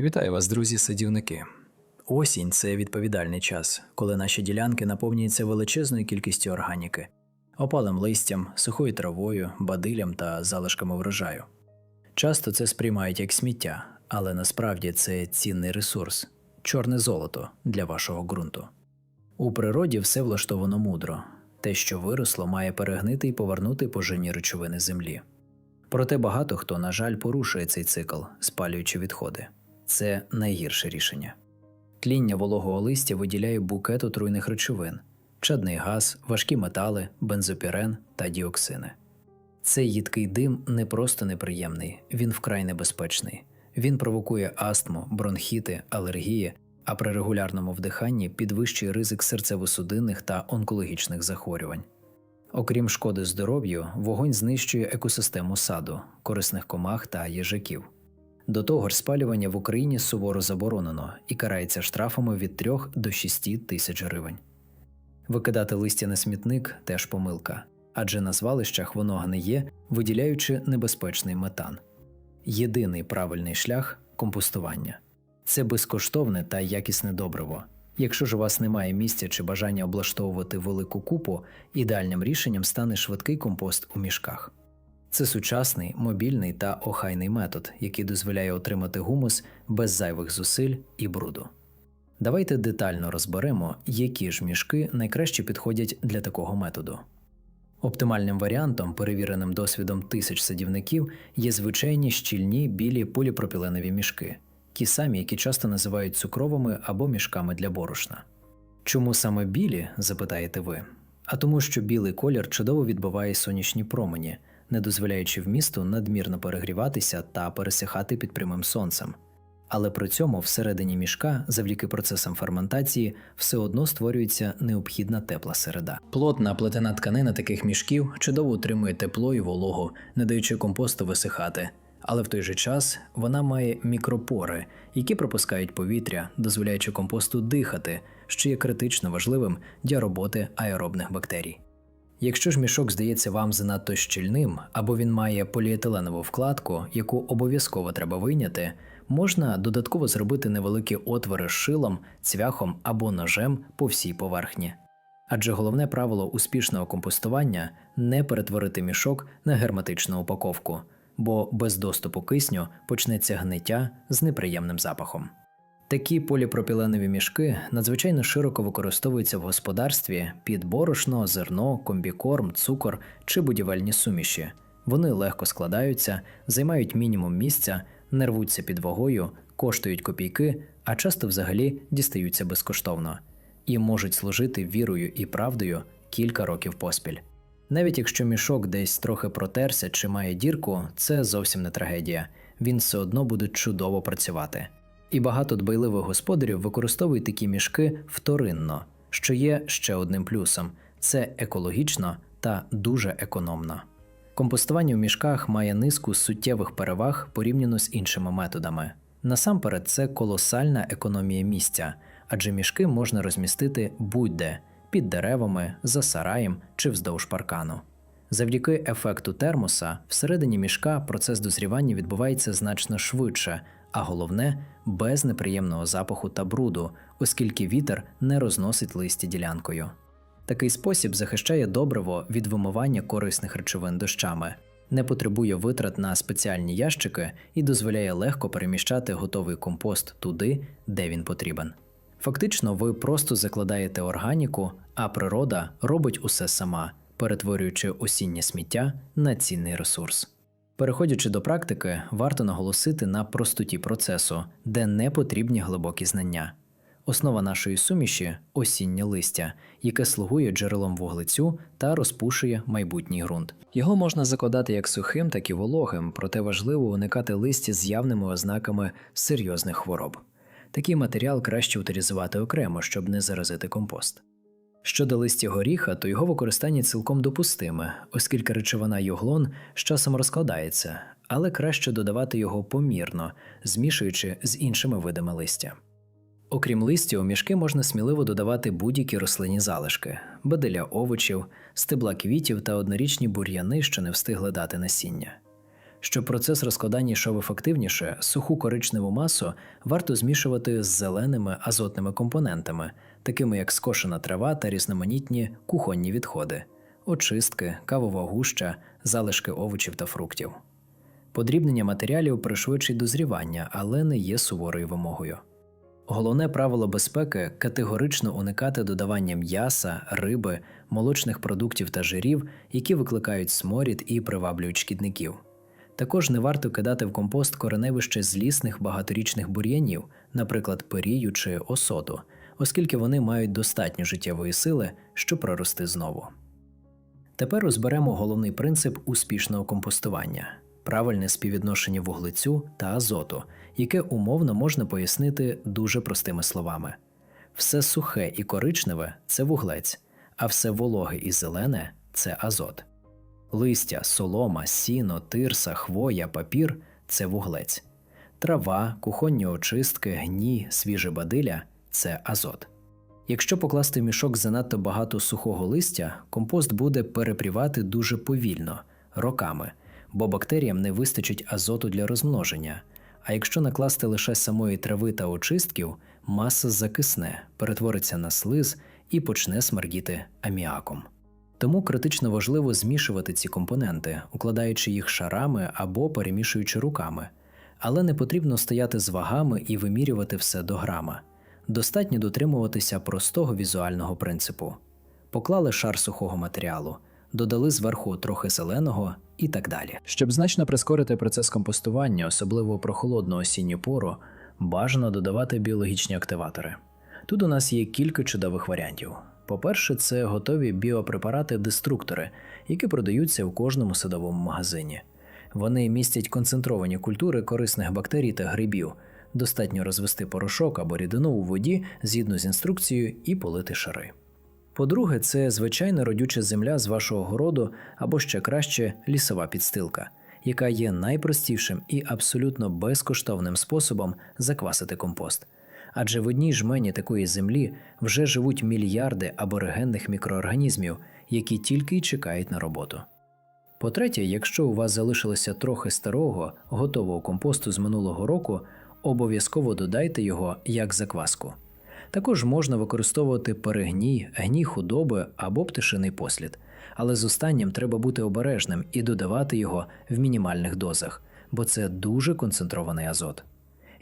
Вітаю вас, друзі-садівники. Осінь це відповідальний час, коли наші ділянки наповнюються величезною кількістю органіки, опалим листям, сухою травою, бадилям та залишками врожаю. Часто це сприймають як сміття, але насправді це цінний ресурс, чорне золото для вашого ґрунту. У природі все влаштовано мудро. Те, що виросло, має перегнити і повернути поживні речовини землі. Проте багато хто, на жаль, порушує цей цикл, спалюючи відходи. Це найгірше рішення. Тління вологого листя виділяє букет отруйних речовин, чадний газ, важкі метали, бензопірен та діоксини. Цей їдкий дим не просто неприємний, він вкрай небезпечний. Він провокує астму, бронхіти, алергії, а при регулярному вдиханні підвищує ризик серцево-судинних та онкологічних захворювань. Окрім шкоди здоров'ю, вогонь знищує екосистему саду, корисних комах та їжаків. До того ж, спалювання в Україні суворо заборонено і карається штрафами від 3 до 6 тисяч гривень. Викидати листя на смітник теж помилка, адже на звалищах воно гниє, виділяючи небезпечний метан. Єдиний правильний шлях компостування це безкоштовне та якісне добриво. Якщо ж у вас немає місця чи бажання облаштовувати велику купу, ідеальним рішенням стане швидкий компост у мішках. Це сучасний, мобільний та охайний метод, який дозволяє отримати гумус без зайвих зусиль і бруду. Давайте детально розберемо, які ж мішки найкраще підходять для такого методу. Оптимальним варіантом, перевіреним досвідом тисяч садівників, є звичайні щільні білі поліпропіленові мішки, ті самі, які часто називають цукровими або мішками для борошна. Чому саме білі, запитаєте ви? А тому, що білий колір чудово відбиває сонячні промені, не дозволяючи вмісту надмірно перегріватися та пересихати під прямим сонцем. Але при цьому всередині мішка, завдяки процесам ферментації, все одно створюється необхідна тепла середа. Плотна плетена тканина таких мішків чудово утримує тепло і вологу, не даючи компосту висихати. Але в той же час вона має мікропори, які пропускають повітря, дозволяючи компосту дихати, що є критично важливим для роботи аеробних бактерій. Якщо ж мішок здається вам занадто щільним, або він має поліетиленову вкладку, яку обов'язково треба вийняти, можна додатково зробити невеликі отвори з шилом, цвяхом або ножем по всій поверхні. Адже головне правило успішного компостування не перетворити мішок на герметичну упаковку, бо без доступу кисню почнеться гниття з неприємним запахом. Такі поліпропіленові мішки надзвичайно широко використовуються в господарстві під борошно, зерно, комбікорм, цукор чи будівельні суміші. Вони легко складаються, займають мінімум місця, не рвуться під вагою, коштують копійки, а часто взагалі дістаються безкоштовно і можуть служити вірою і правдою кілька років поспіль. Навіть якщо мішок десь трохи протерся чи має дірку, це зовсім не трагедія, він все одно буде чудово працювати. І багато дбайливих господарів використовують такі мішки вторинно, що є ще одним плюсом це екологічно та дуже економно. Компостування в мішках має низку суттєвих переваг порівняно з іншими методами. Насамперед, це колосальна економія місця, адже мішки можна розмістити будь-де під деревами, за сараєм чи вздовж паркану. Завдяки ефекту термоса всередині мішка процес дозрівання відбувається значно швидше, а головне без неприємного запаху та бруду, оскільки вітер не розносить листя ділянкою. Такий спосіб захищає добриво від вимивання корисних речовин дощами, не потребує витрат на спеціальні ящики і дозволяє легко переміщати готовий компост туди, де він потрібен. Фактично, ви просто закладаєте органіку, а природа робить усе сама, перетворюючи осіннє сміття на цінний ресурс. Переходячи до практики, варто наголосити на простоті процесу, де не потрібні глибокі знання. Основа нашої суміші осіннє листя, яке слугує джерелом вуглецю та розпушує майбутній ґрунт. Його можна закладати як сухим, так і вологим, проте важливо уникати листя з явними ознаками серйозних хвороб. Такий матеріал краще утилізувати окремо, щоб не заразити компост. Щодо листя горіха, то його використання цілком допустиме, оскільки речовина юглон з часом розкладається, але краще додавати його помірно, змішуючи з іншими видами листя. Окрім листя, у мішки можна сміливо додавати будь-які рослинні залишки, баделя овочів, стебла квітів та однорічні бур'яни, що не встигли дати насіння. Щоб процес розкладання йшов ефективніше, суху коричневу масу варто змішувати з зеленими азотними компонентами, такими як скошена трава та різноманітні кухонні відходи, очистки, кавова гуща, залишки овочів та фруктів. Подрібнення матеріалів пришвидшить дозрівання, але не є суворою вимогою. Головне правило безпеки категорично уникати додавання м'яса, риби, молочних продуктів та жирів, які викликають сморід і приваблюють шкідників. Також не варто кидати в компост кореневище злісних багаторічних бур'янів, наприклад, пирію чи осоду, оскільки вони мають достатньо життєвої сили, щоб прорости знову. Тепер розберемо головний принцип успішного компостування правильне співвідношення вуглецю та азоту, яке умовно можна пояснити дуже простими словами. Все сухе і коричневе це вуглець, а все вологе і зелене це азот. Листя, солома, сіно, тирса, хвоя, папір це вуглець. Трава, кухонні очистки, гній, свіже бадилля це азот. Якщо покласти в мішок занадто багато сухого листя, компост буде перепрівати дуже повільно, роками, бо бактеріям не вистачить азоту для розмноження. А якщо накласти лише самої трави та очистків, маса закисне, перетвориться на слиз і почне смердіти аміаком. Тому критично важливо змішувати ці компоненти, укладаючи їх шарами або перемішуючи руками, але не потрібно стояти з вагами і вимірювати все до грама. Достатньо дотримуватися простого візуального принципу. Поклали шар сухого матеріалу, додали зверху трохи зеленого і так далі. Щоб значно прискорити процес компостування, особливо про холодну осінню пору, бажано додавати біологічні активатори. Тут у нас є кілька чудових варіантів. По-перше, це готові біопрепарати-деструктори, які продаються у кожному садовому магазині. Вони містять концентровані культури корисних бактерій та грибів. Достатньо розвести порошок або рідину у воді згідно з інструкцією і полити шари. По-друге, це звичайна родюча земля з вашого городу або ще краще лісова підстилка, яка є найпростішим і абсолютно безкоштовним способом заквасити компост. Адже в одній жмені такої землі вже живуть мільярди аборигенних мікроорганізмів, які тільки й чекають на роботу. По-третє, якщо у вас залишилося трохи старого, готового компосту з минулого року, обов'язково додайте його як закваску. Також можна використовувати перегній, гній худоби або пташиний послід, але з останнім треба бути обережним і додавати його в мінімальних дозах, бо це дуже концентрований азот.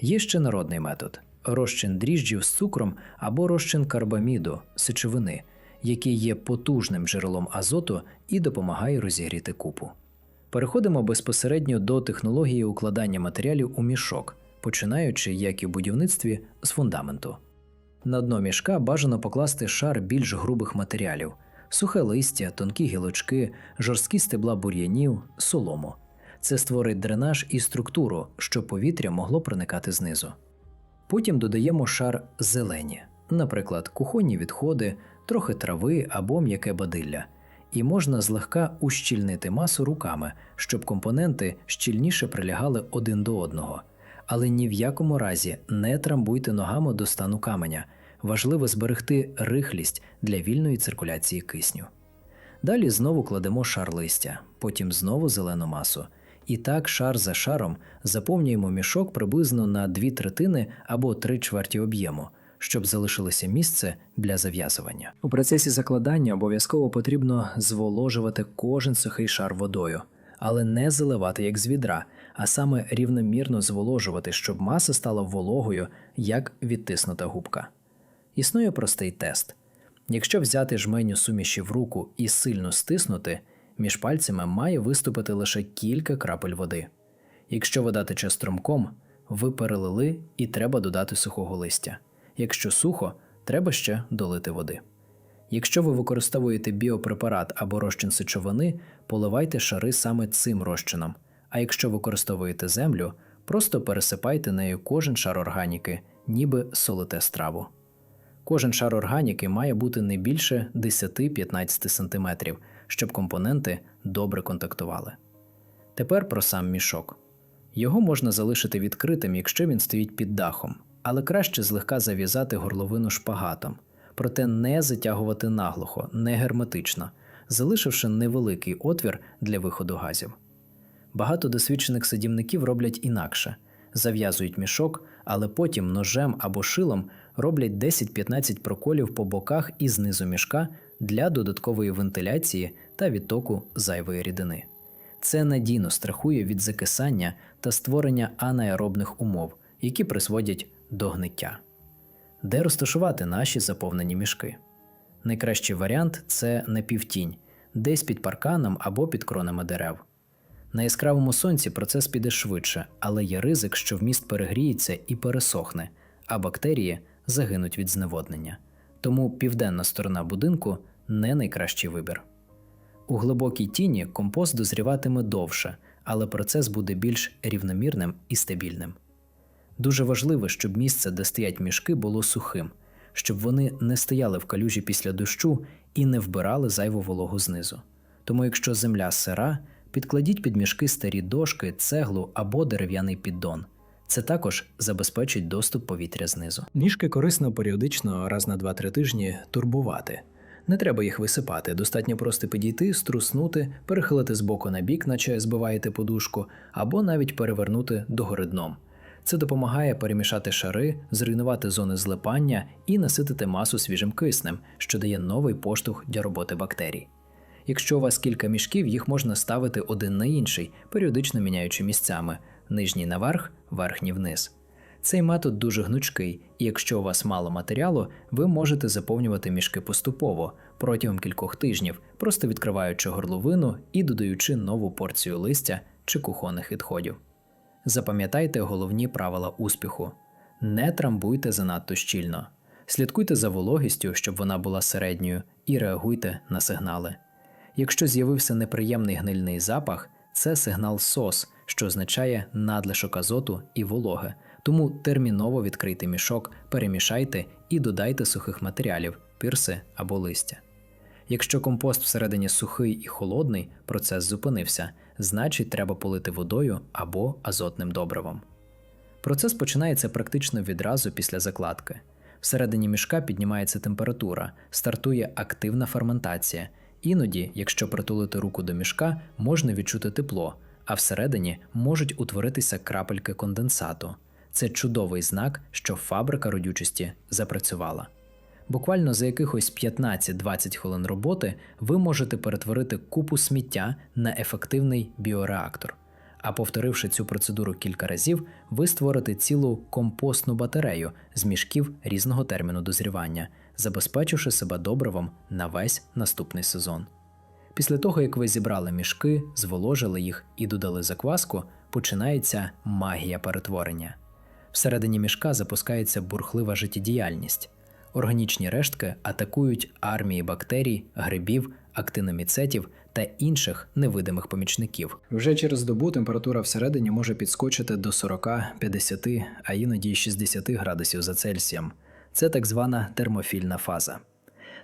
Є ще народний метод розчин дріжджів з цукром або розчин карбаміду, сечовини, який є потужним джерелом азоту і допомагає розігріти купу. Переходимо безпосередньо до технології укладання матеріалів у мішок, починаючи, як і в будівництві, з фундаменту. На дно мішка бажано покласти шар більш грубих матеріалів: сухе листя, тонкі гілочки, жорсткі стебла бур'янів, солому. Це створить дренаж і структуру, щоб повітря могло проникати знизу. Потім додаємо шар зелені, наприклад, кухонні відходи, трохи трави або м'яке бадилля, і можна злегка ущільнити масу руками, щоб компоненти щільніше прилягали один до одного. Але ні в якому разі не трамбуйте ногами до стану каменя. Важливо зберегти рихлість для вільної циркуляції кисню. Далі знову кладемо шар листя, потім знову зелену масу. І так, шар за шаром заповнюємо мішок приблизно на дві третини або три чверті об'єму, щоб залишилося місце для зав'язування. У процесі закладання обов'язково потрібно зволожувати кожен сухий шар водою, але не заливати як з відра, а саме рівномірно зволожувати, щоб маса стала вологою, як відтиснута губка. Існує простий тест. Якщо взяти жменю суміші в руку і сильно стиснути, між пальцями має виступити лише кілька крапель води. Якщо вода тече струмком, ви перелили і треба додати сухого листя. Якщо сухо, треба ще долити води. Якщо ви використовуєте біопрепарат або розчин сечовини, поливайте шари саме цим розчином. А якщо використовуєте землю, просто пересипайте нею кожен шар органіки, ніби солите страву. Кожен шар органіки має бути не більше 10-15 см, щоб компоненти добре контактували. Тепер про сам мішок. Його можна залишити відкритим, якщо він стоїть під дахом, але краще злегка зав'язати горловину шпагатом, проте не затягувати наглухо, не герметично, залишивши невеликий отвір для виходу газів. Багато досвідчених садівників роблять інакше зав'язують мішок, але потім ножем або шилом роблять 10-15 проколів по боках і знизу мішка для додаткової вентиляції та відтоку зайвої рідини. Це надійно страхує від закисання та створення анаеробних умов, які призводять до гниття. Де розташувати наші заповнені мішки? Найкращий варіант це напівтінь, десь під парканом або під кронами дерев. На яскравому сонці процес піде швидше, але є ризик, що вміст перегріється і пересохне, а бактерії загинуть від зневоднення. Тому південна сторона будинку не найкращий вибір. У глибокій тіні компост дозріватиме довше, але процес буде більш рівномірним і стабільним. Дуже важливо, щоб місце, де стоять мішки, було сухим, щоб вони не стояли в калюжі після дощу і не вбирали зайву вологу знизу. Тому, якщо земля сира, підкладіть під мішки старі дошки, цеглу або дерев'яний піддон. Це також забезпечить доступ повітря знизу. Мішки корисно періодично раз на 2-3 тижні турбувати. Не треба їх висипати, достатньо просто підійти, струснути, перехилити з боку на бік, наче збиваєте подушку, або навіть перевернути догори дном. Це допомагає перемішати шари, зруйнувати зони злипання і наситити масу свіжим киснем, що дає новий поштовх для роботи бактерій. Якщо у вас кілька мішків, їх можна ставити один на інший, періодично міняючи місцями нижній наверх, верхній вниз. Цей метод дуже гнучкий, і якщо у вас мало матеріалу, ви можете заповнювати мішки поступово протягом кількох тижнів, просто відкриваючи горловину і додаючи нову порцію листя чи кухонних відходів. Запам'ятайте головні правила успіху: не трамбуйте занадто щільно, слідкуйте за вологістю, щоб вона була середньою, і реагуйте на сигнали. Якщо з'явився неприємний гнильний запах, це сигнал СОС, що означає надлишок азоту і вологи. Тому терміново відкрийте мішок, перемішайте і додайте сухих матеріалів, пірси або листя. Якщо компост всередині сухий і холодний, процес зупинився, значить треба полити водою або азотним добривом. Процес починається практично відразу після закладки. Всередині мішка піднімається температура, стартує активна ферментація. Іноді, якщо притулити руку до мішка, можна відчути тепло, а всередині можуть утворитися крапельки конденсату. Це чудовий знак, що фабрика родючості запрацювала. Буквально за якихось 15-20 хвилин роботи ви можете перетворити купу сміття на ефективний біореактор. А повторивши цю процедуру кілька разів, ви створите цілу компостну батарею з мішків різного терміну дозрівання, забезпечивши себе добривом на весь наступний сезон. Після того, як ви зібрали мішки, зволожили їх і додали закваску, починається магія перетворення. Всередині мішка запускається бурхлива життєдіяльність. Органічні рештки атакують армії бактерій, грибів, актиноміцетів та інших невидимих помічників. Вже через добу температура всередині може підскочити до 40, 50, а іноді й 60 градусів за Цельсієм. Це так звана термофільна фаза.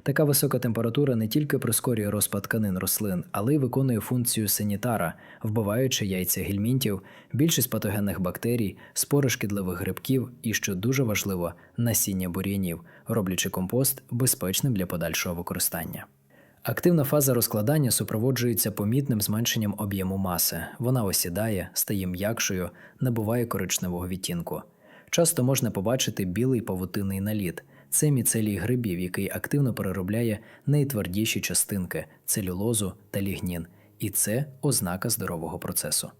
Така висока температура не тільки прискорює розпад тканин рослин, але й виконує функцію санітара, вбиваючи яйця гельмінтів, більшість патогенних бактерій, спори шкідливих грибків і, що дуже важливо, насіння бур'янів, роблячи компост безпечним для подальшого використання. Активна фаза розкладання супроводжується помітним зменшенням об'єму маси. Вона осідає, стає м'якшою, набуває коричневого відтінку. Часто можна побачити білий павутинний наліт. Це міцелій грибів, який активно переробляє найтвердіші частинки целюлозу та лігнін, і це ознака здорового процесу.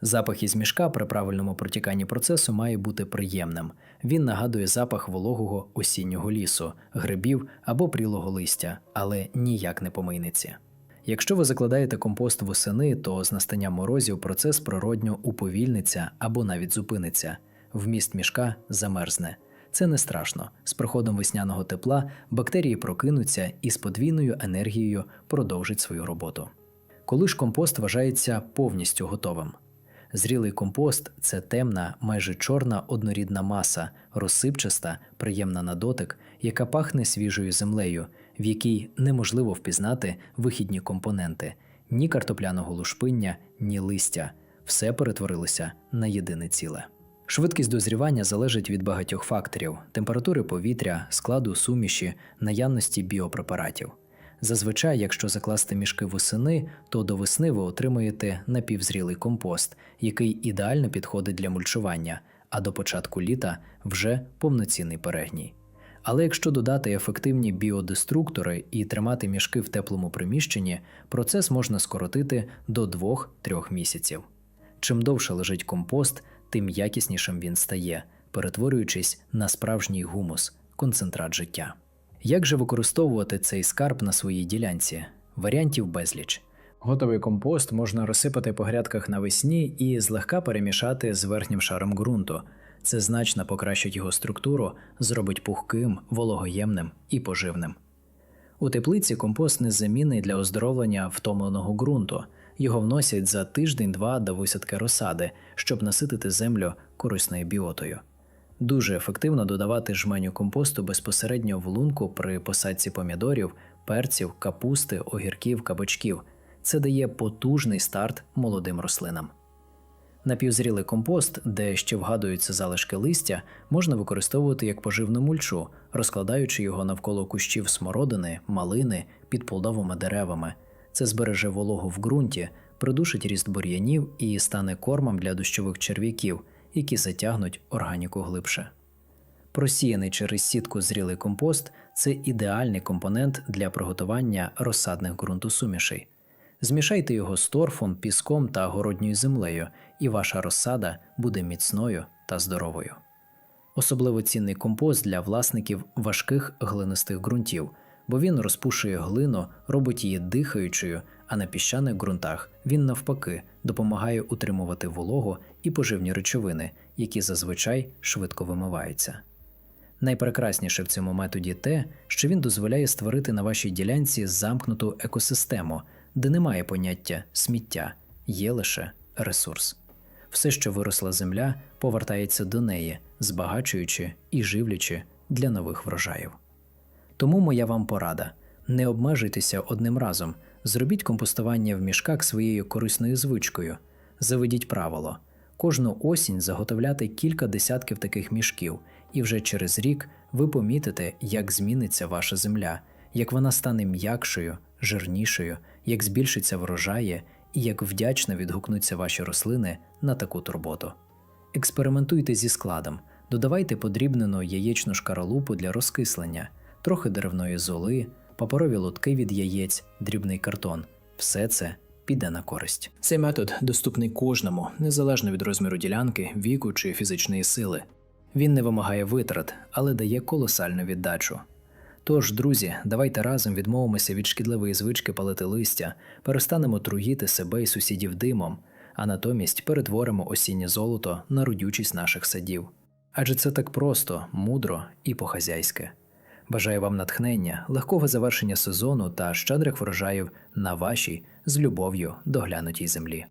Запах із мішка при правильному протіканні процесу має бути приємним. Він нагадує запах вологого осіннього лісу, грибів або прілого листя, але ніяк не помийниці. Якщо ви закладаєте компост восени, то з настанням морозів процес природньо уповільниться або навіть зупиниться. Вміст мішка замерзне. Це не страшно. З приходом весняного тепла бактерії прокинуться і з подвійною енергією продовжать свою роботу. Коли ж компост вважається повністю готовим. Зрілий компост це темна, майже чорна однорідна маса, розсипчаста, приємна на дотик, яка пахне свіжою землею, в якій неможливо впізнати вихідні компоненти ні картопляного лушпиння, ні листя. Все перетворилося на єдине ціле. Швидкість дозрівання залежить від багатьох факторів: температури повітря, складу суміші, наявності біопрепаратів. Зазвичай, якщо закласти мішки восени, то до весни ви отримуєте напівзрілий компост, який ідеально підходить для мульчування, а до початку літа вже повноцінний перегній. Але якщо додати ефективні біодеструктори і тримати мішки в теплому приміщенні, процес можна скоротити до 2-3 місяців. Чим довше лежить компост, тим якіснішим він стає, перетворюючись на справжній гумус, концентрат життя. Як же використовувати цей скарб на своїй ділянці? Варіантів безліч. Готовий компост можна розсипати по грядках навесні і злегка перемішати з верхнім шаром ґрунту. Це значно покращить його структуру, зробить пухким, вологоємним і поживним. У теплиці компост незамінний для оздоровлення втомленого ґрунту. Його вносять за тиждень-два до висадки розсади, щоб наситити землю корисною біотою. Дуже ефективно додавати жменю компосту безпосередньо в лунку при посадці помідорів, перців, капусти, огірків, кабачків. Це дає потужний старт молодим рослинам. Напівзрілий компост, де ще вгадуються залишки листя, можна використовувати як поживну мульчу, розкладаючи його навколо кущів смородини, малини під плодовими деревами. Це збереже вологу в ґрунті, придушить ріст бур'янів і стане кормом для дощових черв'яків, які затягнуть органіку глибше. Просіяний через сітку зрілий компост це ідеальний компонент для приготування розсадних ґрунтосумішей. Змішайте його з торфом, піском та городньою землею, і ваша розсада буде міцною та здоровою. Особливо цінний компост для власників важких глинистих ґрунтів, бо він розпушує глину, робить її дихаючою, а на піщаних ґрунтах він навпаки допомагає утримувати вологу і поживні речовини, які зазвичай швидко вимиваються. Найпрекрасніше в цьому методі те, що він дозволяє створити на вашій ділянці замкнуту екосистему, де немає поняття сміття, є лише ресурс. Все, що виросла земля, повертається до неї, збагачуючи і живлячи для нових врожаїв. Тому моя вам порада: не обмежуйтеся одним разом, зробіть компостування в мішках своєю корисною звичкою, заведіть правило. Кожну осінь заготовляти кілька десятків таких мішків, і вже через рік ви помітите, як зміниться ваша земля, як вона стане м'якшою, жирнішою, як збільшиться врожає і як вдячно відгукнуться ваші рослини на таку турботу. Експериментуйте зі складом, додавайте подрібнену яєчну шкаралупу для розкислення, трохи деревної золи, паперові лотки від яєць, дрібний картон. Все це піде на користь. Цей метод доступний кожному, незалежно від розміру ділянки, віку чи фізичної сили. Він не вимагає витрат, але дає колосальну віддачу. Тож, друзі, давайте разом відмовимося від шкідливої звички палити листя, перестанемо труїти себе і сусідів димом, а натомість перетворимо осіннє золото на родючість наших садів. Адже це так просто, мудро і по-хазяйськи. Бажаю вам натхнення, легкого завершення сезону та щедрих врожаїв на вашій з любов'ю доглянутій землі.